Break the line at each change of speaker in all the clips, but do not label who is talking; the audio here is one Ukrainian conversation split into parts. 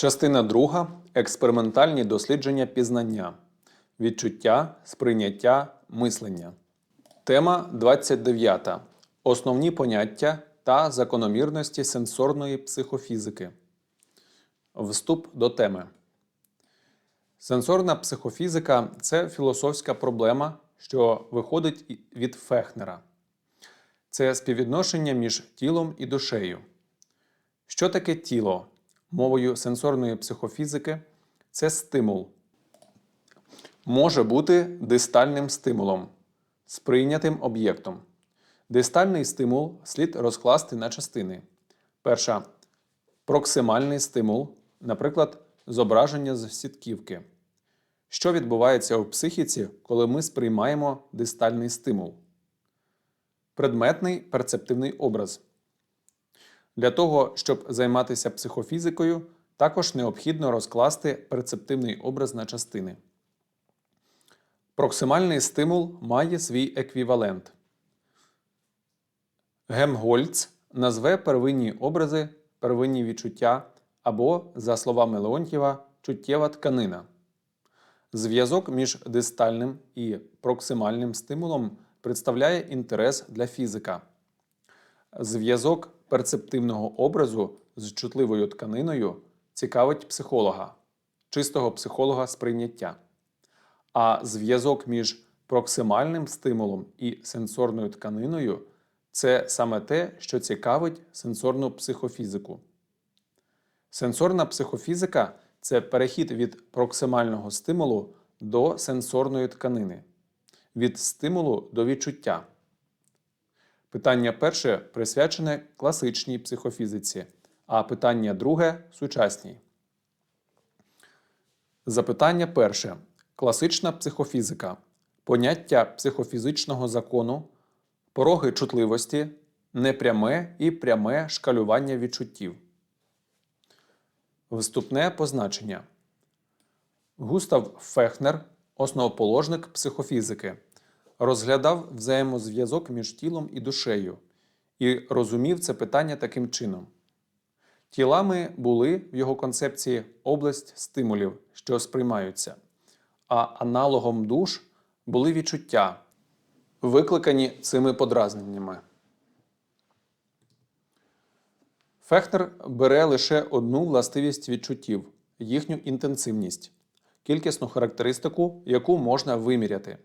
Частина друга. Експериментальні дослідження пізнання. Відчуття, сприйняття, мислення. Тема 29. Основні поняття та закономірності сенсорної психофізики. Вступ до теми. Сенсорна психофізика це філософська проблема, що виходить від Фехнера. Це співвідношення між тілом і душею. Що таке тіло? Мовою сенсорної психофізики це стимул. Може бути дистальним стимулом, сприйнятим об'єктом. Дистальний стимул слід розкласти на частини. Перша проксимальний стимул, наприклад, зображення з сітківки. Що відбувається у психіці, коли ми сприймаємо дистальний стимул? Предметний перцептивний образ. Для того, щоб займатися психофізикою, також необхідно розкласти перцептивний образ на частини. Проксимальний стимул має свій еквівалент. Гемгольц назве первинні образи, первинні відчуття або, за словами Леонтьєва, чуттєва тканина. Зв'язок між дистальним і проксимальним стимулом представляє інтерес для фізика. Зв'язок перцептивного образу з чутливою тканиною цікавить психолога, чистого психолога сприйняття. А зв'язок між проксимальним стимулом і сенсорною тканиною це саме те, що цікавить сенсорну психофізику. Сенсорна психофізика це перехід від проксимального стимулу до сенсорної тканини, від стимулу до відчуття. Питання перше присвячене класичній психофізиці, а питання друге сучасній. Запитання перше. Класична психофізика. Поняття психофізичного закону, пороги чутливості, непряме і пряме шкалювання відчуттів. Вступне позначення. Густав Фехнер, основоположник психофізики, розглядав взаємозв'язок між тілом і душею і розумів це питання таким чином. Тілами були в його концепції область стимулів, що сприймаються, а аналогом душ були відчуття, викликані цими подразненнями. Фехнер бере лише одну властивість відчуттів їхню інтенсивність, кількісну характеристику, яку можна виміряти.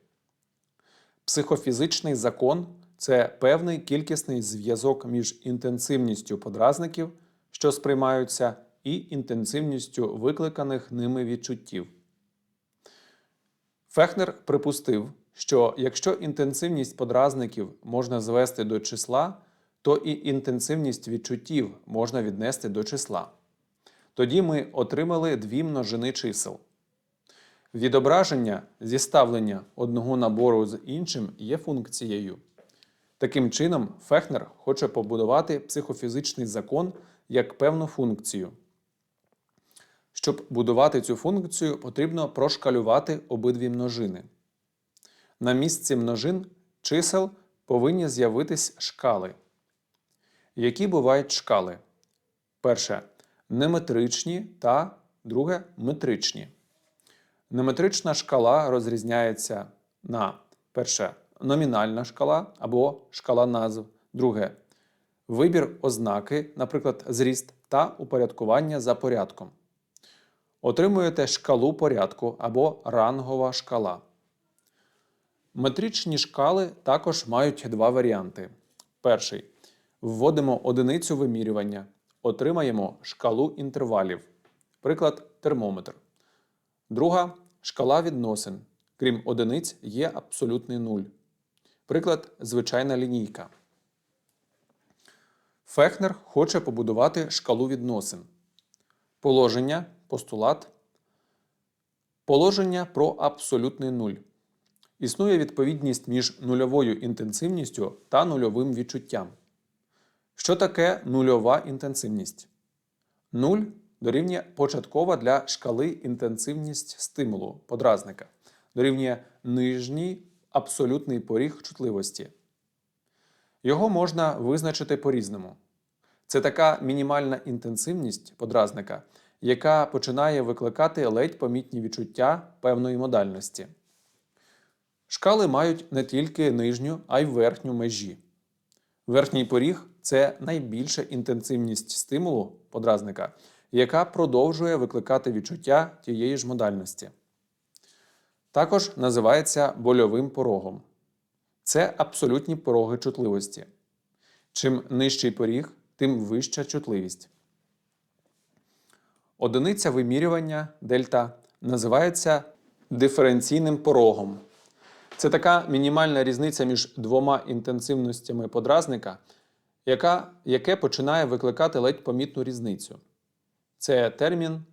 Психофізичний закон це певний кількісний зв'язок між інтенсивністю подразників, що сприймаються, і інтенсивністю викликаних ними відчуттів. Фехнер припустив, що якщо інтенсивність подразників можна звести до числа, то і інтенсивність відчуттів можна віднести до числа. Тоді ми отримали дві множини чисел. Відображення зіставлення одного набору з іншим є функцією. Таким чином, Фехнер хоче побудувати психофізичний закон як певну функцію. Щоб будувати цю функцію, потрібно прошкалювати обидві множини. На місці множин чисел повинні з'явитись шкали. Які бувають шкали? Перше неметричні та друге метричні. Неметрична шкала розрізняється на перше номінальна шкала або шкала назв, друге вибір ознаки, наприклад, зріст та упорядкування за порядком. Отримуєте шкалу порядку або рангова шкала. Метричні шкали також мають два варіанти. Перший вводимо одиницю вимірювання, отримаємо шкалу інтервалів, приклад термометр. Друга шкала відносин. Крім одиниць, є абсолютний нуль. Приклад звичайна лінійка. Фехнер хоче побудувати шкалу відносин. Положення, постулат. Положення про абсолютний нуль. Існує відповідність між нульовою інтенсивністю та нульовим відчуттям. Що таке нульова інтенсивність? Нуль дорівнює початкова для шкали інтенсивність стимулу подразника, дорівнює нижній абсолютний поріг чутливості. Його можна визначити по-різному. Це така мінімальна інтенсивність подразника, яка починає викликати ледь помітні відчуття певної модальності. Шкали мають не тільки нижню, а й верхню межі. Верхній поріг це найбільша інтенсивність стимулу подразника, яка продовжує викликати відчуття тієї ж модальності. Також називається больовим порогом. Це абсолютні пороги чутливості. Чим нижчий поріг, тим вища чутливість. Одиниця вимірювання дельта називається диференційним порогом. Це така мінімальна різниця між двома інтенсивностями подразника, яка, яке починає викликати ледь помітну різницю. Це термін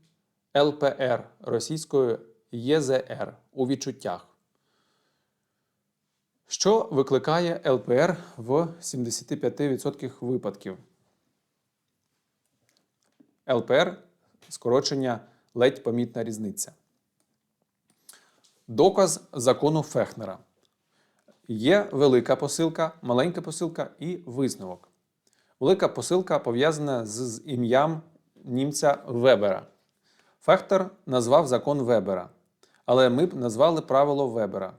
ЛПР російською ЄЗР у відчуттях. Що викликає ЛПР в 75% випадків? ЛПР скорочення ледь помітна різниця. Доказ закону Фехнера. Є велика посилка, маленька посилка і висновок. Велика посилка пов'язана з, ім'ям німця Вебера. Фехтер назвав закон Вебера, але ми б назвали правило Вебера.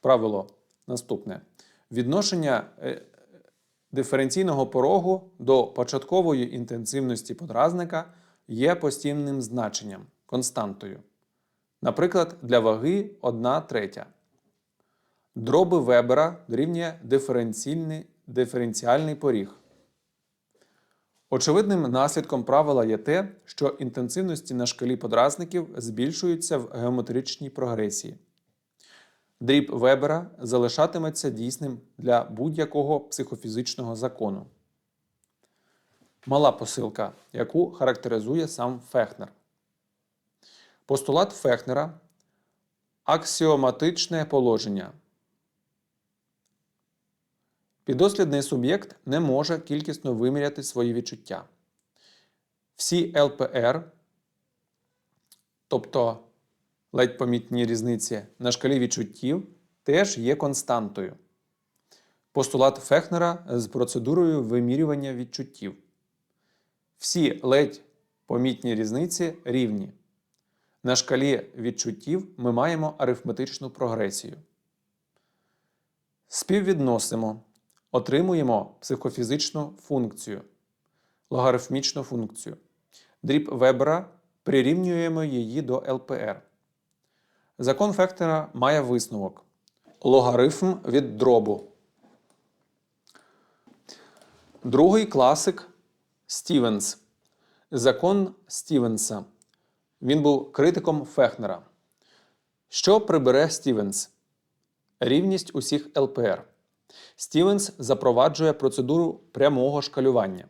Правило наступне: відношення е, диференційного порогу до початкової інтенсивності подразника є постійним значенням, константою. Наприклад, для ваги 1 третя. Дроби Вебера дорівнює диференціальний поріг. Очевидним наслідком правила є те, що інтенсивності на шкалі подразників збільшуються в геометричній прогресії. Дріб Вебера залишатиметься дійсним для будь-якого психофізичного закону. Мала посилка, яку характеризує сам Фехнер. Постулат Фехнера аксіоматичне положення. Підослідний суб'єкт не може кількісно виміряти свої відчуття. Всі ЛПР, тобто ледь помітні різниці на шкалі відчуттів, теж є константою. Постулат Фехнера з процедурою вимірювання відчуттів. Всі ледь помітні різниці рівні. На шкалі відчуттів ми маємо арифметичну прогресію. Співвідносимо, отримуємо психофізичну функцію, логарифмічну функцію. Дріб Вебера прирівнюємо її до ЛПР. Закон Фехтера має висновок. Логарифм від дробу. Другий класик Стівенс. Закон Стівенса. Він був критиком Фехнера. Що прибере Стівенс? Рівність усіх ЛПР. Стівенс запроваджує процедуру прямого шкалювання.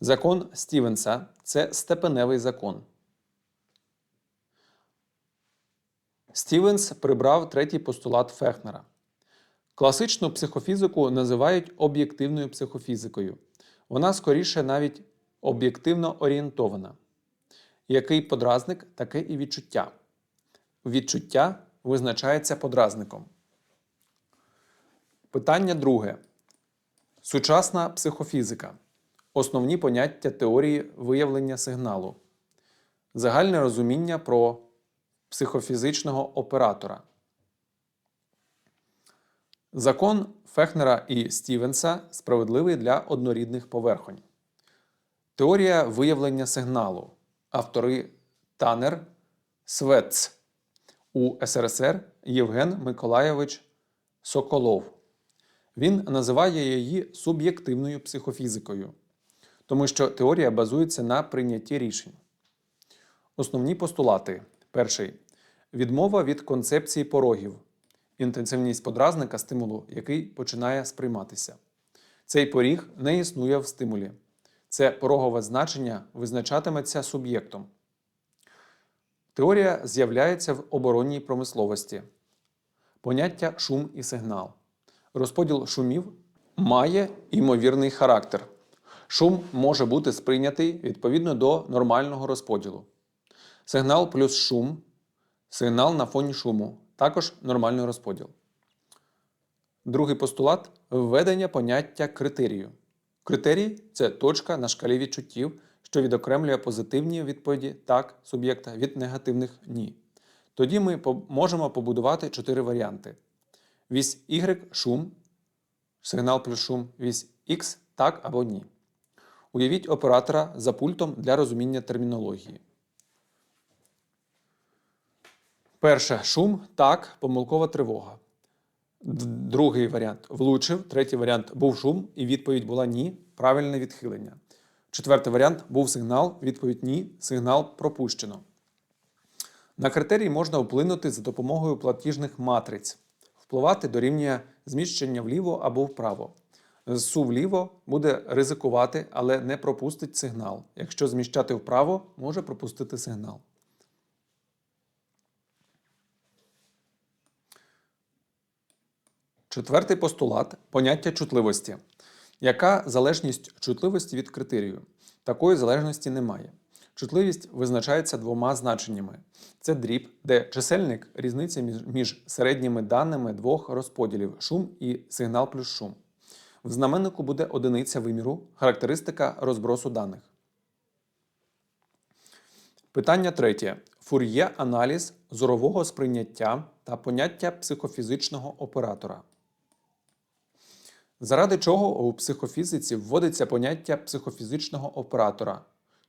Закон Стівенса це степеневий закон. Стівенс прибрав третій постулат Фехнера. Класичну психофізику називають об'єктивною психофізикою. Вона скоріше навіть об'єктивно орієнтована. Який подразник, таке і відчуття. Відчуття визначається подразником. Питання друге. Сучасна психофізика. Основні поняття теорії виявлення сигналу. Загальне розуміння про психофізичного оператора. Закон Фехнера і Стівенса справедливий для однорідних поверхонь. Теорія виявлення сигналу. Автори Танер Свец у СРСР Євген Миколайович Соколов. Він називає її суб'єктивною психофізикою, тому що теорія базується на прийнятті рішень. Основні постулати. Перший відмова від концепції порогів, інтенсивність подразника стимулу, який починає сприйматися. Цей поріг не існує в стимулі. Це порогове значення визначатиметься суб'єктом. Теорія з'являється в оборонній промисловості. Поняття шум і сигнал. Розподіл шумів має імовірний характер. Шум може бути сприйнятий відповідно до нормального розподілу. Сигнал плюс шум, сигнал на фоні шуму, також нормальний розподіл. Другий постулат введення поняття критерію. Критерій це точка на шкалі відчуттів, що відокремлює позитивні відповіді так суб'єкта від негативних ні. Тоді ми можемо побудувати чотири варіанти: вісь Y шум, сигнал плюс шум, вісь X так або ні. Уявіть оператора за пультом для розуміння термінології. Перше шум так, помилкова тривога. Другий варіант влучив. Третій варіант був шум, і відповідь була ні, правильне відхилення. Четвертий варіант був сигнал, відповідь ні, сигнал пропущено. На критерії можна вплинути за допомогою платіжних матриць. Впливати дорівнює зміщення вліво або вправо. Зсу вліво буде ризикувати, але не пропустить сигнал. Якщо зміщати вправо, може пропустити сигнал. Четвертий постулат поняття чутливості. Яка залежність чутливості від критерію? Такої залежності немає. Чутливість визначається двома значеннями: це дріб, де чисельник різниця між, середніми даними двох розподілів шум і сигнал плюс шум. В знаменнику буде одиниця виміру, характеристика розбросу даних. Питання третє. Фур'є аналіз зорового сприйняття та поняття психофізичного оператора. Заради чого у психофізиці вводиться поняття психофізичного оператора?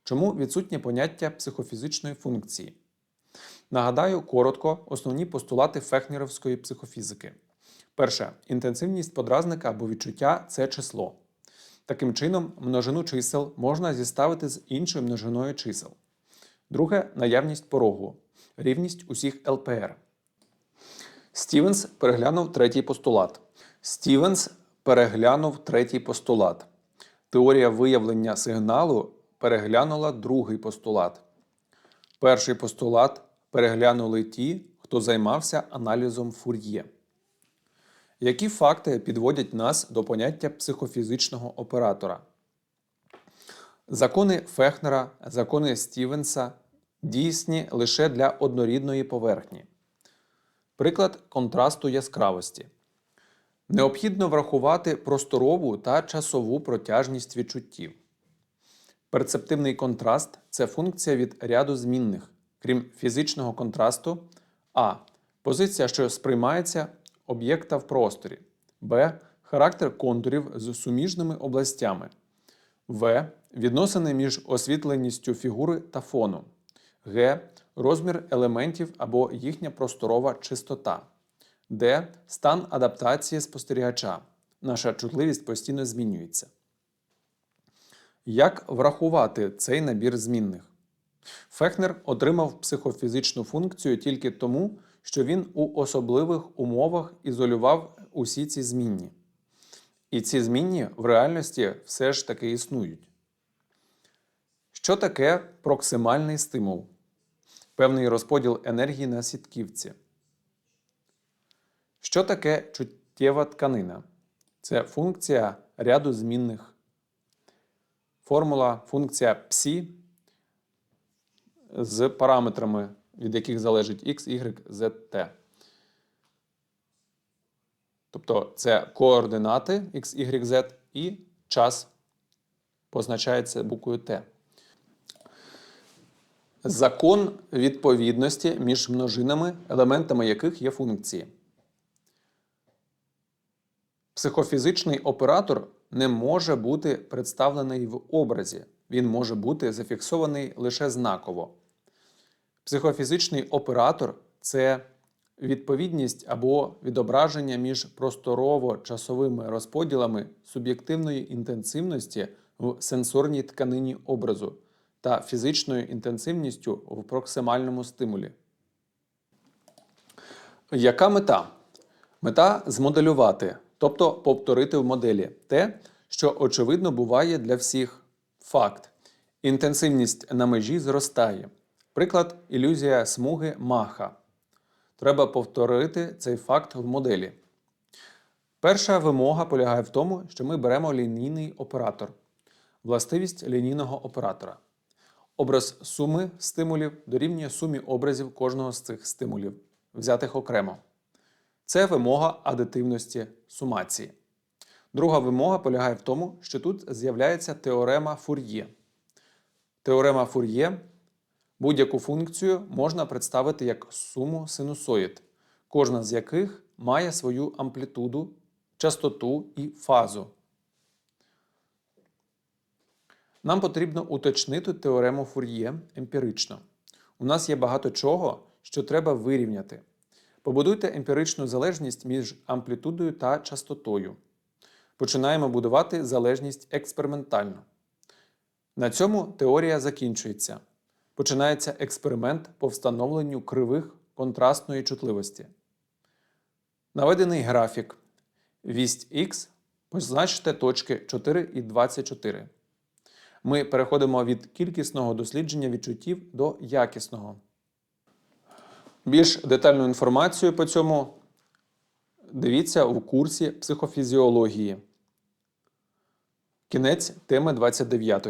Чому відсутнє поняття психофізичної функції? Нагадаю коротко основні постулати фехнерівської психофізики. Перше. Інтенсивність подразника або відчуття це число. Таким чином, множину чисел можна зіставити з іншою множиною чисел. Друге наявність порогу, рівність усіх ЛПР. Стівенс переглянув третій постулат. Стівенс переглянув третій постулат. Теорія виявлення сигналу переглянула другий постулат. Перший постулат переглянули ті, хто займався аналізом фур'є. Які факти підводять нас до поняття психофізичного оператора? Закони Фехнера, закони Стівенса дійсні лише для однорідної поверхні. Приклад контрасту яскравості. Необхідно врахувати просторову та часову протяжність відчуттів. Перцептивний контраст це функція від ряду змінних, крім фізичного контрасту, а. Позиція, що сприймається об'єкта в просторі, б. Характер контурів з суміжними областями, в. Відносини між освітленістю фігури та фону, г. Розмір елементів або їхня просторова чистота. Д. Стан адаптації спостерігача. Наша чутливість постійно змінюється. Як врахувати цей набір змінних? Фехнер отримав психофізичну функцію тільки тому, що він у особливих умовах ізолював усі ці змінні. І ці змінні в реальності все ж таки існують. Що таке проксимальний стимул? Певний розподіл енергії на сітківці. Що таке чуттєва тканина? Це функція ряду змінних. Формула функція псі з параметрами, від яких залежить x, y, z, t. Тобто це координати x, y, z і час позначається буквою Т. Закон відповідності між множинами, елементами яких є функції. Психофізичний оператор не може бути представлений в образі, він може бути зафіксований лише знаково. Психофізичний оператор це відповідність або відображення між просторово-часовими розподілами суб'єктивної інтенсивності в сенсорній тканині образу та фізичною інтенсивністю в проксимальному стимулі. Яка мета? Мета змоделювати, тобто повторити в моделі те, що очевидно буває для всіх. Факт. Інтенсивність на межі зростає. Приклад ілюзія смуги маха. Треба повторити цей факт в моделі. Перша вимога полягає в тому, що ми беремо лінійний оператор. Властивість лінійного оператора. Образ суми стимулів дорівнює сумі образів кожного з цих стимулів, взятих окремо. Це вимога адитивності сумації. Друга вимога полягає в тому, що тут з'являється теорема Фур'є. Теорема Фур'є будь-яку функцію можна представити як суму синусоїд, кожна з яких має свою амплітуду, частоту і фазу. Нам потрібно уточнити теорему Фур'є емпірично. У нас є багато чого, що треба вирівняти. Побудуйте емпіричну залежність між амплітудою та частотою. Починаємо будувати залежність експериментально. На цьому теорія закінчується. Починається експеримент по встановленню кривих контрастної чутливості. Наведений графік. Вість Х позначте точки 4 і 24. Ми переходимо від кількісного дослідження відчуттів до якісного. Більш детальну інформацію по цьому дивіться у курсі психофізіології. Кінець теми 29.